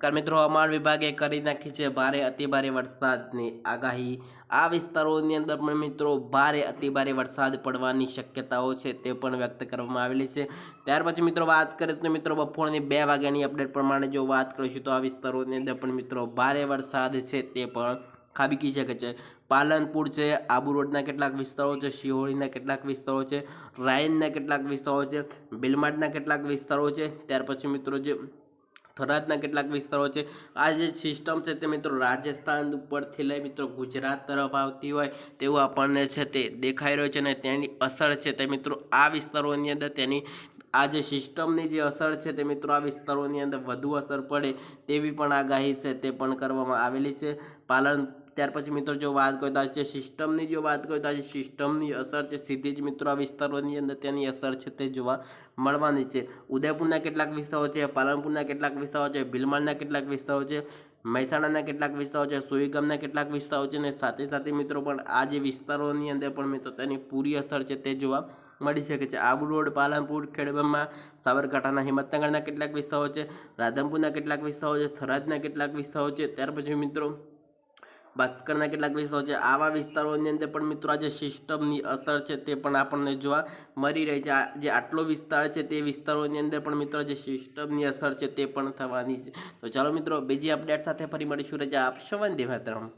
નમસ્કાર મિત્રો હવામાન વિભાગે કરી નાખી છે ભારે અતિભારે વરસાદની આગાહી. આ વિસ્તારોની અંદર પણ મિત્રો, ભારે અતિભારે વરસાદ પડવાની શક્યતાઓ છે તે પણ વ્યક્ત કરવામાં આવેલી છે. ત્યાર પછી મિત્રો, વાત કરીએ તો મિત્રો, બપોરની બે વાગ્યાની અપડેટ પ્રમાણે જો વાત કરીશું તો આ વિસ્તારોની અંદર પણ મિત્રો, ભારે વરસાદ છે તે પણ ખાબકી શકે છે. પાલનપુર છે, આબુ રોડના કેટલાક વિસ્તારો છે, શિહોળીના કેટલાક વિસ્તારો છે, રાયનના કેટલાક વિસ્તારો છે, બિલમાડના કેટલાક વિસ્તારો છે. ત્યાર પછી મિત્રો જે થરાદના કેટલાક વિસ્તારો છે. આ જે સિસ્ટમ છે તે મિત્રો રાજસ્થાન ઉપરથી લઈ મિત્રો ગુજરાત તરફ આવતી હોય તેવું આપણને છે તે દેખાઈ રહ્યું છે અને તેની અસર છે તે મિત્રો આ વિસ્તારોની અંદર તેની આ જે સિસ્ટમની જે અસર છે તે મિત્રો આ વિસ્તારોની અંદર વધુ અસર પડે તેવી પણ આગાહી છે તે પણ કરવામાં આવેલી છે. પાલન ત્યાર પછી મિત્રો જો વાત કરતા છે સિસ્ટમની જો વાત કરતા આ સિસ્ટમની અસર છે, સીધી જ મિત્રો આ વિસ્તારોની અંદર તેની અસર છે તે જોવા મળવાની છે. ઉદયપુરના કેટલાક વિસ્તારો છે, પાલનપુરના કેટલાક વિસ્તારો છે ભીલમાળના કેટલાક વિસ્તારો છે, મહેસાણાના કેટલાક વિસ્તારો છે, સુઈગામના કેટલાક વિસ્તારો છે અને સાથે સાથે મિત્રો પણ આ જે વિસ્તારોની અંદર પણ મિત્રો તેની પૂરી અસર છે તે જોવા મળી શકે છે. આબુ રોડ, પાલનપુર ખેડબ્રહ્મા સાબરકાંઠાના, હિંમતનગરના કેટલાક વિસ્તારો છે, રાધનપુરના કેટલાક વિસ્તારો છે, થરાદના કેટલાક વિસ્તારો છે. ત્યાર પછી મિત્રો ભાસ્કરના કેટલાક વિસ્તારો છે. આવા વિસ્તારોની અંદર પણ મિત્રો આ જે સિસ્ટમની અસર છે તે પણ આપણને જોવા મળી રહી છે. જે આટલો વિસ્તાર છે તે વિસ્તારોની અંદર પણ મિત્રો જે સિસ્ટમની અસર છે તે પણ થવાની છે. તો ચાલો મિત્રો, બીજી અપડેટ સાથે ફરી મળીશું. રજા આપશો વંદે માતરમ.